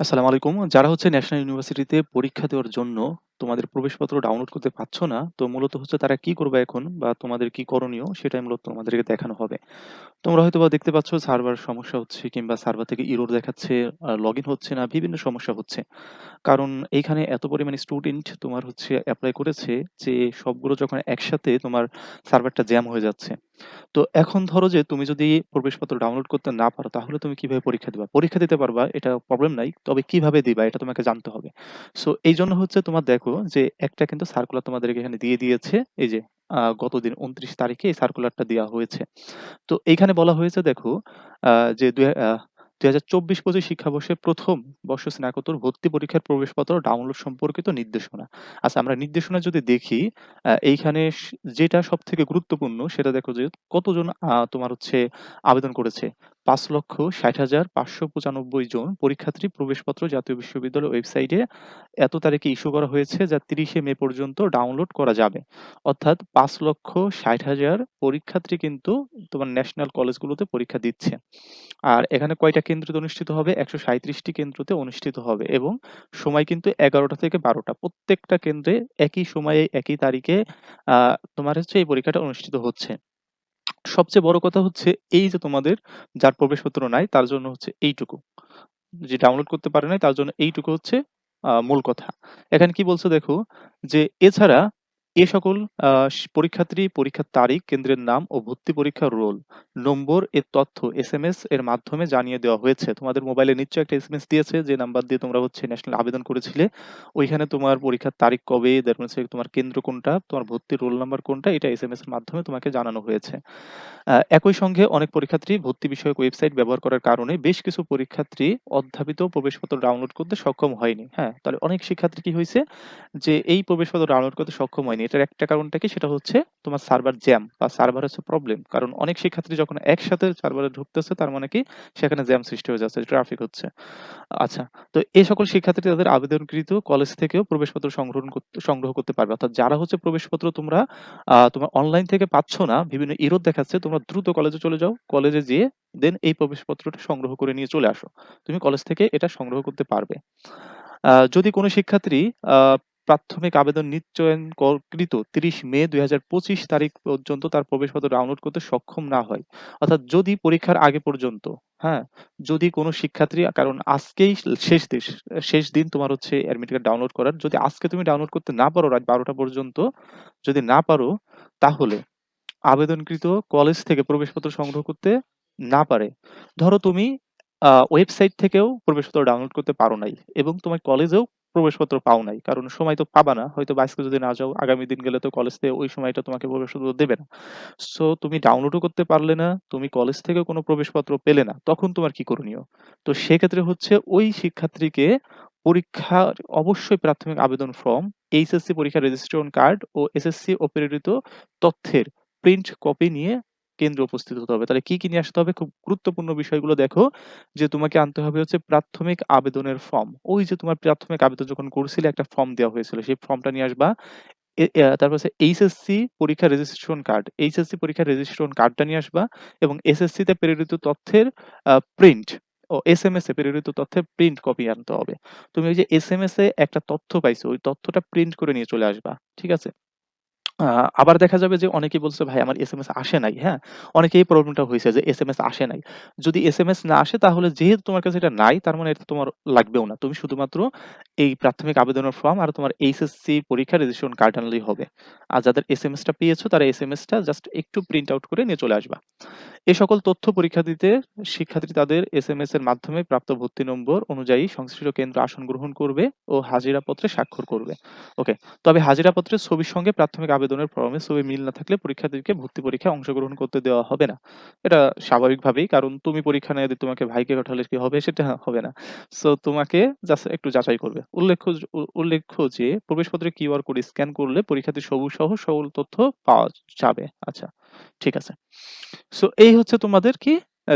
আসসালামু আলাইকুম। যারা হচ্ছে ন্যাশনাল ইউনিভার্সিটিতে পরীক্ষা দেওয়ার জন্য তোমাদের প্রবেশপত্র ডাউনলোড করতে পারছ না, তো মূলত হচ্ছে তারা কি করবে এখন বা তোমাদের কি করণীয় সেটাই মূলত তোমাদেরকে দেখানো হবে। তোমরা হয়তোবা দেখতে পাচ্ছ সার্ভার সমস্যা হচ্ছে কিংবা সার্ভার থেকে এরর দেখাচ্ছে, আ লগইন হচ্ছে না, বিভিন্ন সমস্যা হচ্ছে। কারণ এইখানে এত পরিমাণে স্টুডেন্ট তোমার হচ্ছে এপ্লাই করেছে যে সবগুলো যখন একসাথে তোমার সার্ভারটা জ্যাম হয়ে যাচ্ছে। তো এখন ধরো যে তুমি যদি প্রবেশপত্র ডাউনলোড করতে না পারো তাহলে তুমি কীভাবে পরীক্ষা দিবা? পরীক্ষা দিতে পারবা এটা প্রবলেম নাই। তবে কীভাবে দিবা এটা তোমাকে জানতে হবে। সো এই জন্য হচ্ছে তোমার দেখো যে একটা কিন্তু সার্কুলার তোমাদেরকে এখানে দিয়ে দিয়েছে। এই যে গতদিন ২৯ তারিখে এই সার্কুলারটা দেয়া হয়েছে। তো এইখানে বলা হয়েছে দেখো যে দুই, আ ২০২৪-২৫ শিক্ষাবর্ষে ১ম বর্ষ স্নাতকোত্তর ভর্তি পরীক্ষার প্রবেশপত্র ডাউনলোড সম্পর্কিত নির্দেশনা। আচ্ছা আমরা নির্দেশনা যদি দেখি এইখানে যেটা সবথেকে গুরুত্বপূর্ণ সেটা দেখো যে কতজন তোমার হচ্ছে আবেদন করেছে। ৫,৬০,৫৯৫ জন পরীক্ষার্থী প্রবেশপত্র জাতীয় বিশ্ববিদ্যালয় ওয়েবসাইটে এত তারিখে ইস্যু করা হয়েছে যা ৩০শে মে পর্যন্ত ডাউনলোড করা যাবে। অর্থাৎ ৫,৬০,০০০ পরীক্ষার্থী কিন্তু তোমার ন্যাশনাল কলেজগুলোতে পরীক্ষা দিচ্ছে। আর এখানে কয়টা কেন্দ্রতে অনুষ্ঠিত হবে? ১৩৭ টি কেন্দ্রতে অনুষ্ঠিত হবে এবং সময় কিন্তু ১১টা থেকে ১২টা। প্রত্যেকটা কেন্দ্রে একই সময়ে একই তারিখে তোমার হচ্ছে এই পরীক্ষাটা অনুষ্ঠিত হচ্ছে। সবচেয়ে বড় কথা হচ্ছে এই যে তোমাদের যার প্রবেশপত্র নাই, তার জন্য হচ্ছে এইটুকু। যে ডাউনলোড করতে পারে নাই, তার জন্য এইটুকু হচ্ছে মূল কথা। এখানে কি বলছে দেখো, যে এছাড়া এ সকল পরীক্ষার্থী পরীক্ষার তারিখ, কেন্দ্রের নাম ও ভর্তি পরীক্ষার রোল নম্বর এর তথ্য এসএমএস এর মাধ্যমে জানিয়ে দেওয়া হয়েছে। তোমাদের মোবাইলে নিশ্চয়ই একটা এসএমএস দিয়েছে যে নাম্বার দিয়ে তোমরা হচ্ছে ন্যাশনাল আবেদন করেছিলে। ওইখানে তোমার পরীক্ষার তারিখ কবে, তোমার কেন্দ্র কোনটা, তোমার ভর্তির রোল নাম্বার কোনটা এটা এস এম এস এর মাধ্যমে তোমাকে জানানো হয়েছে। একই সঙ্গে অনেক পরীক্ষার্থী ভর্তি বিষয়ক ওয়েবসাইট ব্যবহার করার কারণে বেশ কিছু পরীক্ষার্থী অধ্যাপিত প্রবেশপত্র ডাউনলোড করতে সক্ষম হয়নি। হ্যাঁ? তাহলে অনেক শিক্ষার্থী কি হয়েছে যে এই প্রবেশপত্র ডাউনলোড করতে সক্ষম হয়নি। এটার একটা কারণটা কি সেটা হচ্ছে তোমার সার্ভার জ্যাম বা সার্ভার হচ্ছে প্রবলেম। কারণ অনেক শিক্ষার্থী যখন একসাথে সার্ভারে ঢুকতেছে তার মানে কি সেখানে জ্যাম সৃষ্টি হয়ে যাচ্ছে, ট্রাফিক হচ্ছে। আচ্ছা, তো এই সকল শিক্ষার্থী তাদের আবেদনকৃত কলেজ থেকেও প্রবেশপত্র সংগ্রহণ করতে সংগ্রহ করতে পারবে। অর্থাৎ যারা হচ্ছে প্রবেশপত্র তোমরা তোমার অনলাইন থেকে পাচ্ছ না, বিভিন্ন এরর দেখাচ্ছে, তোমরা দ্রুত কলেজে চলে যাও। কলেজে যেয়ে দেন এই প্রবেশপত্রটা সংগ্রহ করে নিয়ে চলে আসো। তুমি কলেজ থেকে এটা সংগ্রহ করতে পারবে। যদি কোনো শিক্ষার্থী প্রাথমিক আবেদন নিশ্চয়ন কৃত ৩০ মে ২০২৫ তারিখ পর্যন্ত তার প্রবেশপত্র ডাউনলোড করতে সক্ষম না হয়। অর্থাৎ যদি পরীক্ষার আগে পর্যন্ত, হ্যাঁ? যদি কোনো শিক্ষার্থী কারণ আজকেই শেষ দিস শেষ দিন তোমার হচ্ছে অ্যাডমিট কার্ড ডাউনলোড করার। যদি আজকে তুমি ডাউনলোড করতে না পারো রাত ১২টা পর্যন্ত, যদি না পারো তাহলে আবেদনকৃত কলেজ থেকে প্রবেশপত্র সংগ্রহ করতে না পারে। ধরো তুমি ওয়েবসাইট থেকেও প্রবেশপত্র ডাউনলোড করতে পারো নাই এবং তোমার কলেজেও প্রবেশপত্র পাও নাই। কারণ সময় তো পাবা না। হয়তোবা আজকে যদি না যাও, আগামী দিন গেলে তো কলেজ থেকে ওই সময়টা তোমাকে প্রবেশপত্র দেবে না। সো তুমি ডাউনলোডও করতে পারলে না, তুমি কলেজ থেকেও কোনো প্রবেশপত্র পেলে না। তখন তোমার কি করণীয়? তো সেক্ষেত্রে হচ্ছে ওই শিক্ষার্থীকে পরীক্ষার অবশ্যই প্রাথমিক আবেদন ফর্ম, এইচএসসি পরীক্ষার রেজিস্ট্রেশন কার্ড ও এসএসসি ও প্রেরিত তথ্যের প্রিন্ট কপি নিয়ে কেন্দ্রে উপস্থিত হতে হবে। তাহলে কি, কি নিয়ে আসতে হবে? খুব গুরুত্বপূর্ণ বিষয়গুলো দেখো যে তোমাকে আনতে হবে হচ্ছে প্রাথমিক আবেদনের ফর্ম। ওই যে তোমার প্রাথমিক আবেদন যখন করছিলে একটা ফর্ম দেওয়া হয়েছিল। সেই ফর্মটা নিয়ে আসবা। তারপর হচ্ছে এইচএসসি পরীক্ষার রেজিস্ট্রেশন কার্ড। এইচএসসি রেজিস্ট্রেশন কার্ডটা নিয়ে আসবা এবং এসএসসি তে প্রেরিত তথ্যের প্রিন্ট ও এসএমএস এ প্রেরিত তথ্যের প্রিন্ট কপি আনতে হবে। তুমি ওই যে এসএমএস এ একটা তথ্য পাইছো, ওই তথ্যটা প্রিন্ট করে নিয়ে চলে আসবা। ঠিক আছে? আবার দেখা যাবে যে অনেকেই বলছে, "ভাই আমার এসএমএস আসে নাই।" হ্যাঁ? অনেকের এই প্রবলেমটা হইছে যে এসএমএস আসে নাই। যদি এসএমএস না আসে তাহলে যেহেতু তোমার কাছে এটা নাই তার মানে এটা তোমার লাগবেও না। তুমি শুধুমাত্র এই প্রাথমিক আবেদনের ফর্ম আর তোমার এইচএসসি পরীক্ষার রেজিস্ট্রেশন কার্ড আনলেই হবে। আর যাদের এসএমএসটা পেয়েছ তারা এসএমএসটা জাস্ট একটু প্রিন্ট আউট করে নিয়ে চলে আসবা। এ সকল তথ্য পরীক্ষা দিতে শিক্ষার্থী তাদের এসএমএস এর মাধ্যমে প্রাপ্ত ভর্তি নম্বর অনুযায়ী সংশ্লিষ্ট কেন্দ্রে আসন গ্রহণ করবে ও হাজিরাপত্রে স্বাক্ষর করবে। ওকে। তবে হাজিরাপত্রের ছবির সঙ্গে প্রাথমিক আবেদনের ফর্মে ছবি মিল না থাকলে পরীক্ষার্থীকে ভর্তি পরীক্ষায় অংশগ্রহণ করতে দেওয়া হবে না। এটা স্বাভাবিকভাবেই কারণ তুমি পরীক্ষা না দিয়ে তোমাকে ভাইকে পাঠালে কি হবে? সেটা হবে না। সো তোমাকে জাস্ট একটু যাচাই করবে। উল্লেখ্য উল্লেখ্য যে প্রবেশপত্রে কিউআর কোড স্ক্যান করলে পরীক্ষার্থীর সবুজ সহ সকল তথ্য পাওয়া যাবে। আচ্ছা, ঠিক আছে। সো এই হচ্ছে তোমাদের কি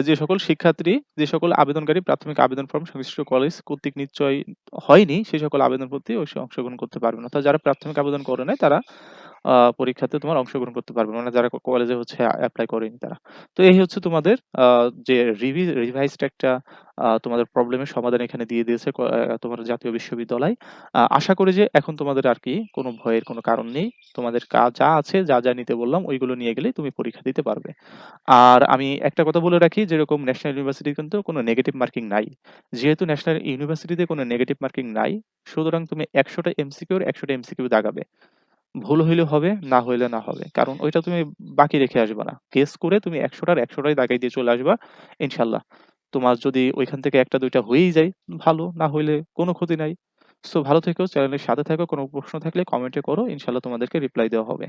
যে সকল শিক্ষার্থী, যে সকল আবেদনকারী প্রাথমিক আবেদন ফর্ম সংশ্লিষ্ট কলেজ কর্তৃক নিশ্চয় হয়নি, সে সকল আবেদন প্রতি অবশ্যই অংশগ্রহণ করতে পারবে না। অর্থাৎ যারা প্রাথমিক আবেদন করে নাই তারা পরীক্ষাতে তোমার অংশগ্রহণ করতে পারবে। মানে যারা কলেজে হচ্ছে আ এপ্লাই করেনি তারা। তো এই হচ্ছে তোমাদের যে রিভি রিভাইসড একটা তোমাদের প্রবলেমের সমাধান এখানে দিয়ে দিয়েছে তোমার জাতীয় বিশ্ববিদ্যালয়। আশা করি যে এখন তোমাদের আরকি কোন ভয়ের কোন কারণ নেই। তোমাদের কা যা আছে, যা, যা নিতে বললাম ওইগুলো নিয়ে গেলেই তুমি পরীক্ষা দিতে পারবে। আর আমি একটা কথা বলে রাখি যেরকম ন্যাশনাল ইউনিভার্সিটি কিন্তু কোনো নেগেটিভ মার্কিং নাই। যেহেতু ন্যাশনাল ইউনিভার্সিটিতে কোনো নেগেটিভ মার্কিং নাই, সুতরাং তুমি ১০০ টা এমসিকিউ এর ১০০ টা এমসিকিউ দাগাবে। ভুল হইলে হবে, না হইলে না হবে। কারণ ওইটা তুমি বাকি রেখে আসবে না। গেস করে তুমি ১০০ টার ১০০ দাগাই দিয়ে চলে আসবা। ইনশাল্লাহ তোমার যদি ওইখান থেকে একটা দুইটা হয়েই যায়, ভালো। না হইলে কোনো ক্ষতি নাই। সো ভালো থেকো, চ্যানেলের সাথে থাকো। কোনো প্রশ্ন থাকলে কমেন্টে করো। ইনশাল্লাহ তোমাদেরকে রিপ্লাই দেওয়া হবে।